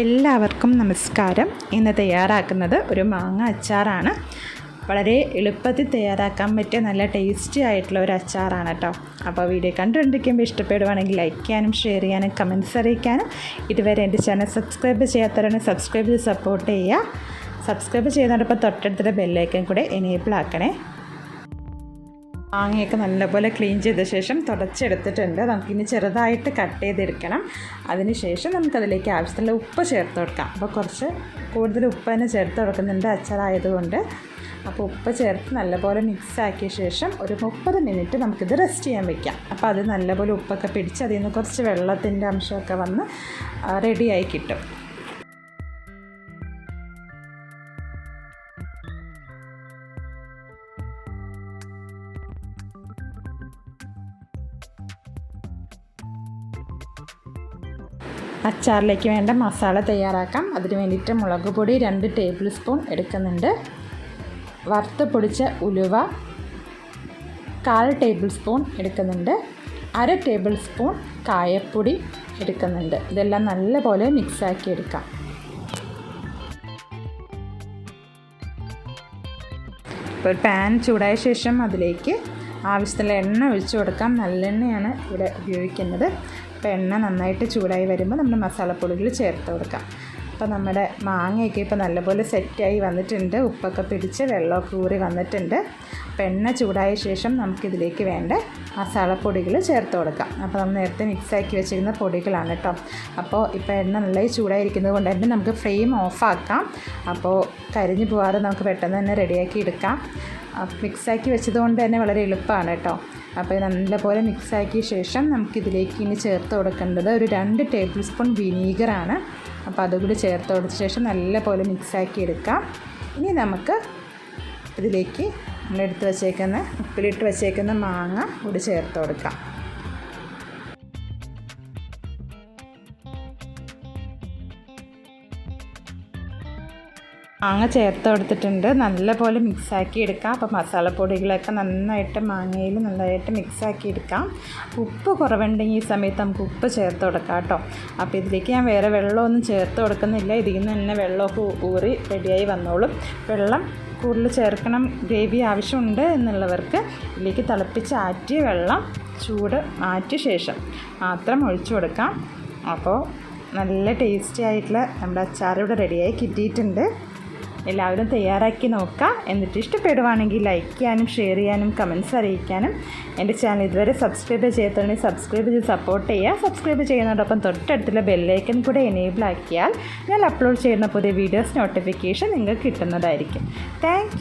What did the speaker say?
എല്ലാവർക്കും നമസ്കാരം. ഇന്ന് തയ്യാറാക്കുന്നത് ഒരു മാങ്ങ അച്ചാറാണ്. വളരെ എളുപ്പത്തിൽ തയ്യാറാക്കാൻ പറ്റിയ നല്ല ടേസ്റ്റി ആയിട്ടുള്ള ഒരു അച്ചാറാണ് കേട്ടോ. അപ്പോൾ വീഡിയോ കണ്ടുകൊണ്ടിരിക്കുമ്പോൾ ഇഷ്ടപ്പെടുവാണെങ്കിൽ ലൈക്ക് ചെയ്യാനും ഷെയർ ചെയ്യാനും കമന്റ്സ് അറിയിക്കാനും. ഇതുവരെ എന്റെ ചാനൽ സബ്സ്ക്രൈബ് ചെയ്യാത്തവരാണ് സബ്സ്ക്രൈബ് ചെയ്ത് സപ്പോർട്ട് ചെയ്യുക. സബ്സ്ക്രൈബ് ചെയ്യുന്നതോടൊപ്പം തൊട്ടടുത്തുള്ള ബെല്ലൈക്കൻ കൂടെ എനേബിൾ ആക്കണേ. മാങ്ങയൊക്കെ നല്ലപോലെ ക്ലീൻ ചെയ്ത ശേഷം തുടച്ചെടുത്തിട്ടുണ്ട്. നമുക്കിനി ചെറുതായിട്ട് കട്ട് ചെയ്തെടുക്കണം. അതിനുശേഷം നമുക്കതിലേക്ക് ആവശ്യത്തിനുള്ള ഉപ്പ് ചേർത്ത് കൊടുക്കാം. അപ്പോൾ കുറച്ച് കൂടുതൽ ഉപ്പ് തന്നെ ചേർത്ത് കൊടുക്കുന്നുണ്ട് അച്ചാറായതുകൊണ്ട്. അപ്പോൾ ഉപ്പ് ചേർത്ത് നല്ലപോലെ മിക്സ് ആക്കിയ ശേഷം ഒരു മുപ്പത് മിനിറ്റ് നമുക്കിത് റെസ്റ്റ് ചെയ്യാൻ വെക്കാം. അപ്പോൾ അത് നല്ലപോലെ ഉപ്പൊക്കെ പിടിച്ച് അതിൽ നിന്ന് കുറച്ച് വെള്ളത്തിന്റെ അംശമൊക്കെ വന്ന് റെഡിയായി കിട്ടും. അച്ചാറിലേക്ക് വേണ്ട മസാല തയ്യാറാക്കാം. അതിന് വേണ്ടിയിട്ട് മുളക് പൊടി രണ്ട് ടേബിൾ സ്പൂൺ എടുക്കുന്നുണ്ട്. വറുത്ത് പൊടിച്ച ഉലുവ കാൽ ടേബിൾ സ്പൂൺ എടുക്കുന്നുണ്ട്. അര ടേബിൾ സ്പൂൺ കായപ്പൊടി എടുക്കുന്നുണ്ട്. ഇതെല്ലാം നല്ലപോലെ മിക്സാക്കി എടുക്കാം. ഇപ്പോൾ ഒരു പാൻ ചൂടായ ശേഷം അതിലേക്ക് ആവശ്യത്തിലുള്ള എണ്ണ ഒഴിച്ചു കൊടുക്കാം. നല്ലെണ്ണയാണ് ഇവിടെ ഉപയോഗിക്കുന്നത്. അപ്പോൾ എണ്ണ നന്നായിട്ട് ചൂടായി വരുമ്പോൾ നമ്മൾ മസാലപ്പൊടികൾ ചേർത്ത് കൊടുക്കാം. അപ്പോൾ നമ്മുടെ മാങ്ങയൊക്കെ ഇപ്പോൾ നല്ലപോലെ സെറ്റായി വന്നിട്ടുണ്ട്. ഉപ്പൊക്കെ പിടിച്ച് വെള്ളമൊക്കെ ഊറി വന്നിട്ടുണ്ട്. അപ്പോൾ എണ്ണ ചൂടായ ശേഷം നമുക്കിതിലേക്ക് വേണ്ട മസാലപ്പൊടികൾ ചേർത്ത് കൊടുക്കാം. അപ്പോൾ നമ്മൾ നേരത്തെ മിക്സാക്കി വെച്ചിരുന്ന പൊടികളാണ് കേട്ടോ. അപ്പോൾ ഇപ്പോൾ എണ്ണ നല്ല ചൂടായിരിക്കുന്നത് കൊണ്ട് തന്നെ നമുക്ക് ഫ്ലെയിം ഓഫാക്കാം അപ്പോൾ കരിഞ്ഞു പോകാതെ നമുക്ക് പെട്ടെന്ന് തന്നെ റെഡിയാക്കി എടുക്കാം. മിക്സാക്കി വെച്ചത് കൊണ്ട് തന്നെ വളരെ എളുപ്പമാണ് കേട്ടോ. അപ്പോൾ നല്ലപോലെ മിക്സാക്കിയ ശേഷം നമുക്കിതിലേക്ക് ഇനി ചേർത്ത് കൊടുക്കേണ്ടത് ഒരു രണ്ട് ടേബിൾ സ്പൂൺ വിനീഗറാണ് അപ്പോൾ അതുകൂടി ചേർത്ത് കൊടുത്ത ശേഷം നല്ലപോലെ മിക്സാക്കി എടുക്കാം. ഇനി നമുക്ക് ഇതിലേക്ക് നമ്മളെടുത്ത് വച്ചേക്കുന്ന ഉപ്പിലിട്ട് വച്ചേക്കുന്ന മാങ്ങ കൂടി ചേർത്ത് കൊടുക്കാം. മാങ്ങ ചേർത്ത് കൊടുത്തിട്ടുണ്ട്. നല്ലപോലെ മിക്സാക്കി എടുക്കാം. അപ്പോൾ മസാലപ്പൊടികളൊക്കെ നന്നായിട്ട് മാങ്ങയിൽ നന്നായിട്ട് മിക്സാക്കി എടുക്കാം. ഉപ്പ് കുറവുണ്ടെങ്കിൽ ഈ സമയത്ത് നമുക്ക് ഉപ്പ് ചേർത്ത് കൊടുക്കാം കേട്ടോ. അപ്പോൾ ഇതിലേക്ക് ഞാൻ വേറെ വെള്ളമൊന്നും ചേർത്ത് കൊടുക്കുന്നില്ല. ഇതിൽ നിന്ന് തന്നെ വെള്ളമൊക്കെ ഊറി റെഡിയായി വന്നോളും. വെള്ളം കൂടുതൽ ചേർക്കണം ഗ്രേവി ആവശ്യമുണ്ട് എന്നുള്ളവർക്ക് ഇതിലേക്ക് തിളപ്പിച്ച് ആറ്റിയ വെള്ളം ചൂട് മാറ്റിയ ശേഷം മാത്രം ഒഴിച്ചു കൊടുക്കാം. അപ്പോൾ നല്ല ടേസ്റ്റി ആയിട്ടുള്ള നമ്മുടെ അച്ചാർ ഇവിടെ റെഡിയായി കിട്ടിയിട്ടുണ്ട്. എല്ലാവരും തയ്യാറാക്കി നോക്കാം. എന്നിട്ട് ഇഷ്ടപ്പെടുവാണെങ്കിൽ ലൈക്ക് ചെയ്യാനും ഷെയർ ചെയ്യാനും കമൻസ് അറിയിക്കാനും എന്റെ ചാനൽ ഇതുവരെ സബ്സ്ക്രൈബ് ചെയ്യത്തുണ്ടെങ്കിൽ സബ്സ്ക്രൈബ് ചെയ്ത് സപ്പോർട്ട് ചെയ്യുക. സബ്സ്ക്രൈബ് ചെയ്യുന്നതോടൊപ്പം തൊട്ടടുത്തുള്ള ബെല്ലൈക്കൻ കൂടെ എനേബിൾ ആക്കിയാൽ ഞാൻ അപ്ലോഡ് ചെയ്യുന്ന പുതിയ വീഡിയോസ് നോട്ടിഫിക്കേഷൻ നിങ്ങൾക്ക് കിട്ടുന്നതായിരിക്കും. താങ്ക്